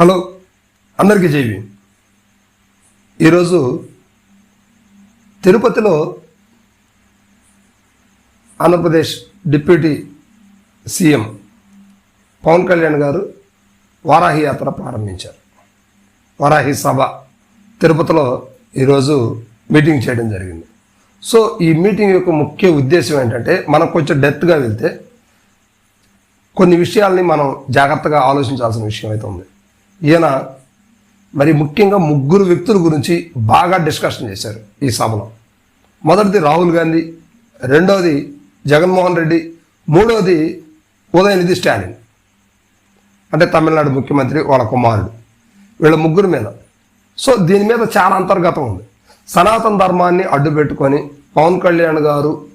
Hello అందరికీ జైవి ఈరోజు తిరుపతిలో ఆంధ్రప్రదేశ్ డిప్యూటీ సీఎం పవన్ కళ్యాణ్ గారు వారాహి యాత్ర ప్రారంభించారు. వారాహి సభ తిరుపతిలో ఈరోజు మీటింగ్ చేయడం జరిగింది. సో ఈ మీటింగ్ యొక్క ముఖ్య ఉద్దేశం ఏంటంటే మనం కొంచెం డెప్త్గా వెళ్తే కొన్ని విషయాల్ని మనం జాగ్రత్తగా ఆలోచించాల్సిన విషయం అయితే ఉంది. ఈయన మరి ముఖ్యంగా ముగ్గురు వ్యక్తుల గురించి బాగా డిస్కషన్ చేశారు ఈ సభలో. మొదటిది రాహుల్ గాంధీ రెండవది జగన్మోహన్ రెడ్డి మూడవది ఉదయనిధి స్టాలిన్. అంటే తమిళనాడు ముఖ్యమంత్రి వాళ్ళ కుమారుడు వీళ్ళ ముగ్గురు మీద. సో దీని మీద చాలా అంతర్గతం ఉంది. సనాతన ధర్మాన్ని అడ్డు పెట్టుకొని పవన్ కళ్యాణ్ గారు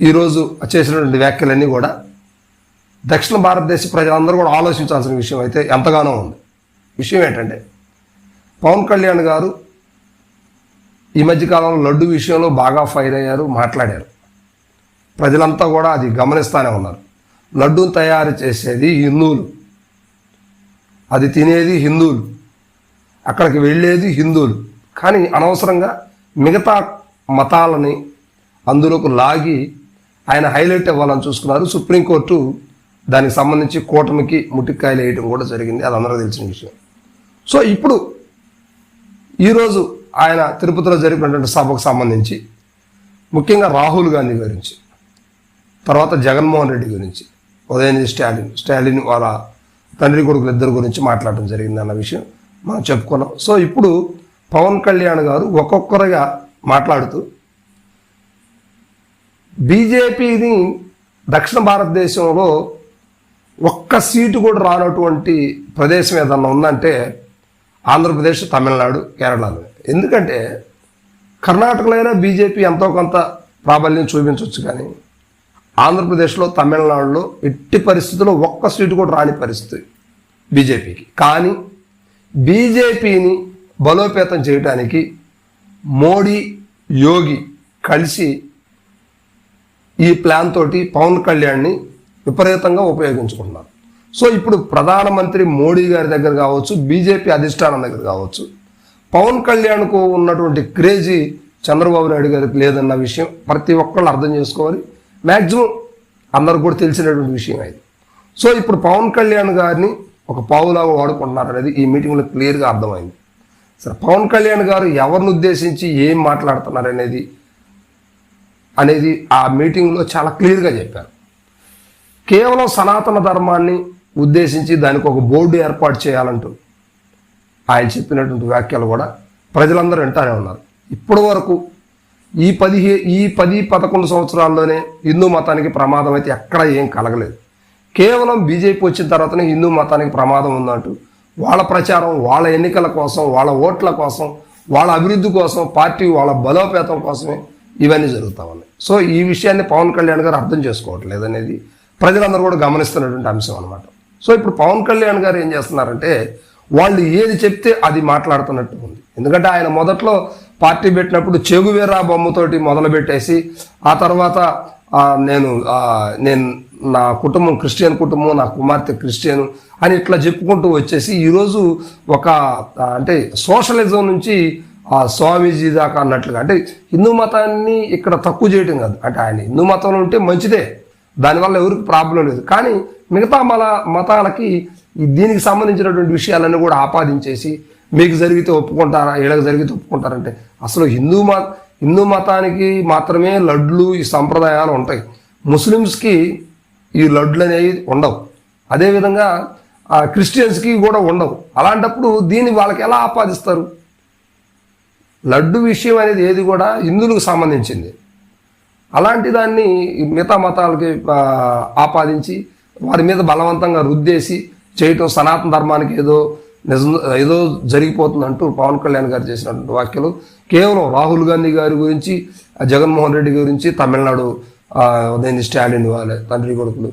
ఈరోజు చేసినటువంటి వ్యాఖ్యలన్నీ కూడా దక్షిణ భారతదేశ ప్రజలందరూ కూడా ఆలోచించాల్సిన విషయం అయితే ఎంతగానో ఉంది. విషయం ఏంటంటే పవన్ కళ్యాణ్ గారు ఈ మధ్యకాలంలో లడ్డు విషయంలో బాగా ఫైర్ అయ్యారు మాట్లాడారు. ప్రజలంతా కూడా అది గమనిస్తూనే ఉన్నారు. లడ్డూని తయారు చేసేది హిందువులు. అది తినేది హిందువులు. అక్కడికి వెళ్ళేది హిందువులు. కానీ అనవసరంగా మిగతా మతాలని అందులోకి లాగి ఆయన హైలైట్ ఇవ్వాలని చూసుకున్నారు సుప్రీంకోర్టు దానికి సంబంధించి కూటమికి ముట్టికాయలు వేయడం కూడా జరిగింది. అది అందరూ తెలిసిన విషయం. సో ఇప్పుడు ఈరోజు ఆయన తిరుపతిలో జరిపినటువంటి సభకు సంబంధించి ముఖ్యంగా రాహుల్ గాంధీ గురించి తర్వాత జగన్మోహన్ రెడ్డి గురించి ఉదయనిధి స్టాలిన్ స్టాలిన్ వాళ్ళ తండ్రి కొడుకులు ఇద్దరు గురించి మాట్లాడడం జరిగింది అన్న విషయం మనం చెప్పుకున్నాం. సో ఇప్పుడు పవన్ కళ్యాణ్ గారు ఒక్కొక్కరుగా మాట్లాడుతూ బీజేపీని దక్షిణ భారతదేశంలో ఒక్క సీటు కూడా రానటువంటి ప్రదేశం ఏదన్నా ఉందంటే ఆంధ్రప్రదేశ్ తమిళనాడు కేరళలో. ఎందుకంటే కర్ణాటకలో అయినా బీజేపీ ఎంతో కొంత ప్రాబల్యం చూపించవచ్చు కానీ ఆంధ్రప్రదేశ్లో తమిళనాడులో ఎట్టి పరిస్థితుల్లో ఒక్క సీటు కూడా రాని పరిస్థితి బీజేపీకి. కానీ బీజేపీని బలోపేతం చేయడానికి మోడీ యోగి కలిసి ఈ ప్లాన్ తోటి పవన్ కళ్యాణ్ని విపరీతంగా ఉపయోగించుకుంటున్నారు. సో ఇప్పుడు ప్రధానమంత్రి మోడీ గారి దగ్గర కావచ్చు బీజేపీ అధిష్టానం దగ్గర కావచ్చు పవన్ కళ్యాణ్కు ఉన్నటువంటి క్రేజీ చంద్రబాబు నాయుడు గారికి లేదన్న విషయం ప్రతి ఒక్కళ్ళు అర్థం చేసుకోవాలి. మ్యాక్సిమం అందరికి కూడా తెలిసినటువంటి విషయం అది సో ఇప్పుడు పవన్ కళ్యాణ్ గారిని ఒక పావులాగా వాడుకుంటున్నారు అనేది ఈ మీటింగ్లో క్లియర్గా అర్థమైంది. సరే పవన్ కళ్యాణ్ గారు ఎవరిని ఉద్దేశించి ఏం మాట్లాడుతున్నారు అనేది అనేది ఆ మీటింగ్లో చాలా క్లియర్గా చెప్పారు. కేవలం సనాతన ధర్మాన్ని ఉద్దేశించి దానికి ఒక బోర్డు ఏర్పాటు చేయాలంటూ ఆయన చెప్పినటువంటి వ్యాఖ్యలు కూడా ప్రజలందరూ వింటానే ఉన్నారు. ఇప్పటి వరకు ఈ పదిహే ఈ పది పదకొండు సంవత్సరాల్లోనే హిందూ మతానికి ప్రమాదం అయితే ఎక్కడ ఏం కలగలేదు. కేవలం బీజేపీ వచ్చిన తర్వాతనే హిందూ మతానికి ప్రమాదం ఉందంటూ వాళ్ళ ప్రచారం వాళ్ళ ఎన్నికల కోసం వాళ్ళ ఓట్ల కోసం వాళ్ళ అభివృద్ధి కోసం పార్టీ వాళ్ళ బలోపేతం కోసమే ఇవన్నీ జరుగుతూ ఉన్నాయి. సో ఈ విషయాన్ని పవన్ కళ్యాణ్ గారు అర్థం చేసుకోవట్లేదు అనేది ప్రజలందరూ కూడా గమనిస్తున్నటువంటి అంశం అనమాట సో ఇప్పుడు పవన్ కళ్యాణ్ గారు ఏం చేస్తున్నారంటే వాళ్ళు ఏది చెప్తే అది మాట్లాడుతున్నట్టు ఉంది. ఎందుకంటే ఆయన మొదట్లో పార్టీ పెట్టినప్పుడు చెగువేరా బొమ్మతోటి మొదలుపెట్టేసి ఆ తర్వాత నేను నేను నా కుటుంబం క్రిస్టియన్ కుటుంబం నా కుమార్తె క్రిస్టియన్ అని ఇట్లా చెప్పుకుంటూ వచ్చేసి ఈరోజు ఒక అంటే సోషలిజం నుంచి ఆ స్వామీజీ దాకా అన్నట్లుగా అంటే హిందూ మతాన్ని ఇక్కడ తక్కువ చేయడం కాదు. అంటే ఆయన హిందూ మతంలో ఉంటే మంచిదే. దానివల్ల ఎవరికి ప్రాబ్లం లేదు. కానీ మిగతా మల మతాలకి దీనికి సంబంధించినటువంటి విషయాలన్నీ కూడా ఆపాదించేసి మీకు జరిగితే ఒప్పుకుంటారా వీళ్ళకి జరిగితే ఒప్పుకుంటారంటే అసలు హిందూ మత హిందూ మతానికి మాత్రమే లడ్లు ఈ సంప్రదాయాలు ఉంటాయి. ముస్లిమ్స్కి ఈ లడ్లు అనేవి ఉండవు. అదేవిధంగా క్రిస్టియన్స్కి కూడా ఉండవు. అలాంటప్పుడు దీన్ని వాళ్ళకి ఎలా ఆపాదిస్తారు? లడ్డు విషయం అనేది ఏది కూడా హిందువులకు సంబంధించింది. అలాంటి దాన్ని మిగతా మతాలకి ఆపాదించి వారి మీద బలవంతంగా రుద్దేసి చేయటం సనాతన ధర్మానికి ఏదో నిజం ఏదో జరిగిపోతుందంటూ పవన్ కళ్యాణ్ గారు చేసినటువంటి వ్యాఖ్యలు. కేవలం రాహుల్ గాంధీ గారి గురించి జగన్మోహన్ రెడ్డి గురించి తమిళనాడు ఉదయం స్టాలిన్ వాళ్ళ తండ్రి కొడుకులు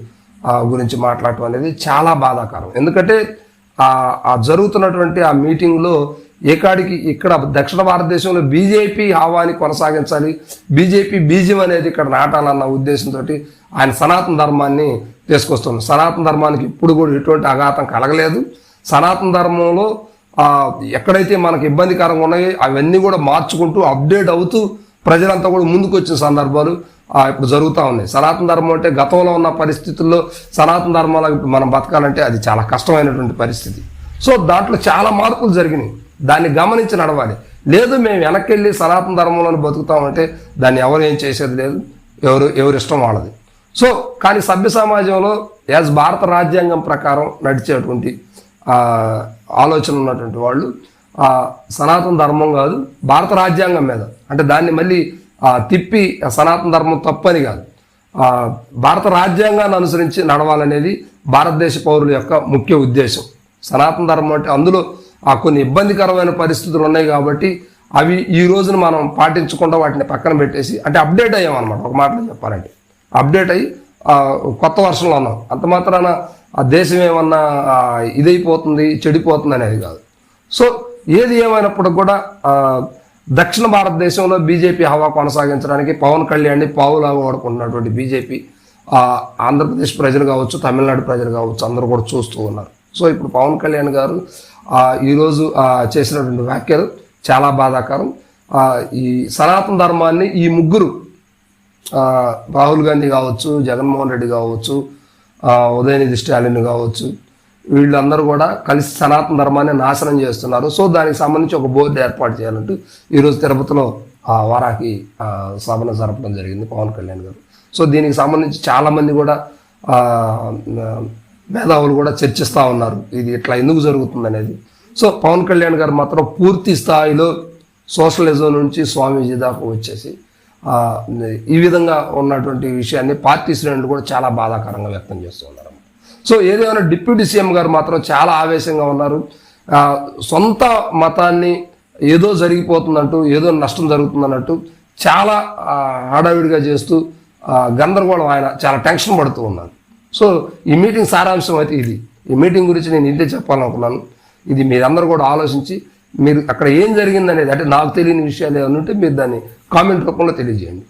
గురించి మాట్లాడటం అనేది చాలా బాధాకరం. ఎందుకంటే ఆ జరుగుతున్నటువంటి ఆ మీటింగ్లో ఏకాడికి ఇక్కడ దక్షిణ భారతదేశంలో బీజేపీ హావాని కొనసాగించాలి. బీజేపీ బీజం అనేది ఇక్కడ నాటాలన్న ఉద్దేశంతో ఆయన సనాతన ధర్మాన్ని తీసుకొస్తుంది సనాతన ధర్మానికి ఇప్పుడు కూడా ఎటువంటి ఆఘాతం కలగలేదు. సనాతన ధర్మంలో ఎక్కడైతే మనకు ఇబ్బందికరంగా ఉన్నాయో అవన్నీ కూడా మార్చుకుంటూ అప్డేట్ అవుతూ ప్రజలంతా కూడా ముందుకు వచ్చిన సందర్భాలు ఆ, ఇప్పుడు జరుగుతూ ఉన్నాయి. సనాతన ధర్మం అంటే గతంలో ఉన్న పరిస్థితుల్లో సనాతన ధర్మాలకు మనం బతకాలంటే అది చాలా కష్టమైనటువంటి పరిస్థితి. సో దాంట్లో చాలా మార్పులు జరిగినాయి. దాన్ని గమనించి నడవాలి. లేదు మేము వెనక్కి వెళ్ళి సనాతన ధర్మంలో బతుకుతామంటే దాన్ని ఎవరు ఏం చేసేది లేదు. ఎవరు ఎవరి ఇష్టం వాళ్ళది. సో కానీ సభ్య సమాజంలో యాజ్ భారత రాజ్యాంగం ప్రకారం నడిచేటువంటి ఆలోచన ఉన్నటువంటి వాళ్ళు సనాతన ధర్మం కాదు భారత రాజ్యాంగం మీద. అంటే దాన్ని మళ్ళీ ఆ, తిప్పి ఆ, సనాతన ధర్మం తప్పని కాదు. ఆ, భారత రాజ్యాంగాన్ని అనుసరించి నడవాలనేది భారతదేశ పౌరుల యొక్క ముఖ్య ఉద్దేశం. సనాతన ధర్మం అంటే అందులో ఆ కొన్ని ఇబ్బందికరమైన పరిస్థితులు ఉన్నాయి కాబట్టి అవి ఈ రోజున మనం పాటించకుండా వాటిని పక్కన పెట్టేసి అంటే అప్డేట్ అయ్యామన్నమాట. ఒక మాటలో చెప్పాలంటే. అప్డేట్ అయ్యి కొత్త వర్షంలో ఉన్నాం. అంత మాత్రాన ఆ దేశం ఏమన్నా ఇదైపోతుంది చెడిపోతుంది అనేది కాదు. సో ఏది ఏమైనప్పటికి కూడా దక్షిణ భారతదేశంలో బీజేపీ హవా కొనసాగించడానికి పవన్ కళ్యాణ్ని పావులాగా వాడుకుంటున్నటువంటి బీజేపీ ఆంధ్రప్రదేశ్ ప్రజలు కావచ్చు తమిళనాడు ప్రజలు కావచ్చు అందరూ కూడా చూస్తూ ఉన్నారు. సో ఇప్పుడు పవన్ కళ్యాణ్ గారు ఈరోజు చేసినటువంటి వ్యాఖ్యలు చాలా బాధాకరం. ఈ సనాతన ధర్మాన్ని ఈ ముగ్గురు రాహుల్ గాంధీ కావచ్చు జగన్మోహన్ రెడ్డి కావచ్చు ఉదయనిధి స్టాలిన్ కావచ్చు వీళ్ళందరూ కూడా కలిసి సనాతన ధర్మాన్ని నాశనం చేస్తున్నారు. సో దానికి సంబంధించి ఒక బోర్డు ఏర్పాటు చేయాలంటూ ఈరోజు తిరుపతిలో ఆ వారాకి సభను జరపడం జరిగింది పవన్ కళ్యాణ్ గారు. సో దీనికి సంబంధించి చాలామంది కూడా మేధావులు కూడా చర్చిస్తూ ఉన్నారు. ఇది ఇట్లా ఎందుకు జరుగుతుంది అనేది. సో పవన్ కళ్యాణ్ గారు మాత్రం పూర్తి స్థాయిలో సోషలిజం నుంచి స్వామీజీ దాకా వచ్చేసి ఈ విధంగా ఉన్నటువంటి విషయాన్ని పార్టీ శ్రేణులు కూడా చాలా బాధాకరంగా వ్యక్తం చేస్తూ ఉన్నారు. సో ఏదేమైనా డిప్యూటీ సీఎం గారు మాత్రం చాలా ఆవేశంగా ఉన్నారు. సొంత మతాన్ని ఏదో జరిగిపోతుందంటూ ఏదో నష్టం జరుగుతుందన్నట్టు చాలా హడావిడిగా చేస్తూ గందరగోళం ఆయన చాలా టెన్షన్ పడుతూ ఉన్నారు. సో ఈ మీటింగ్ సారాంశం అయితే ఇది. ఈ మీటింగ్ గురించి నేను ఇంతే చెప్పాలనుకున్నాను. ఇది మీరందరూ కూడా ఆలోచించి మీరు అక్కడ ఏం జరిగిందనేది అంటే నాకు తెలియని విషయాలు ఏమైనా ఉంటే మీరు దాన్ని కామెంట్ రూపంలో తెలియజేయండి.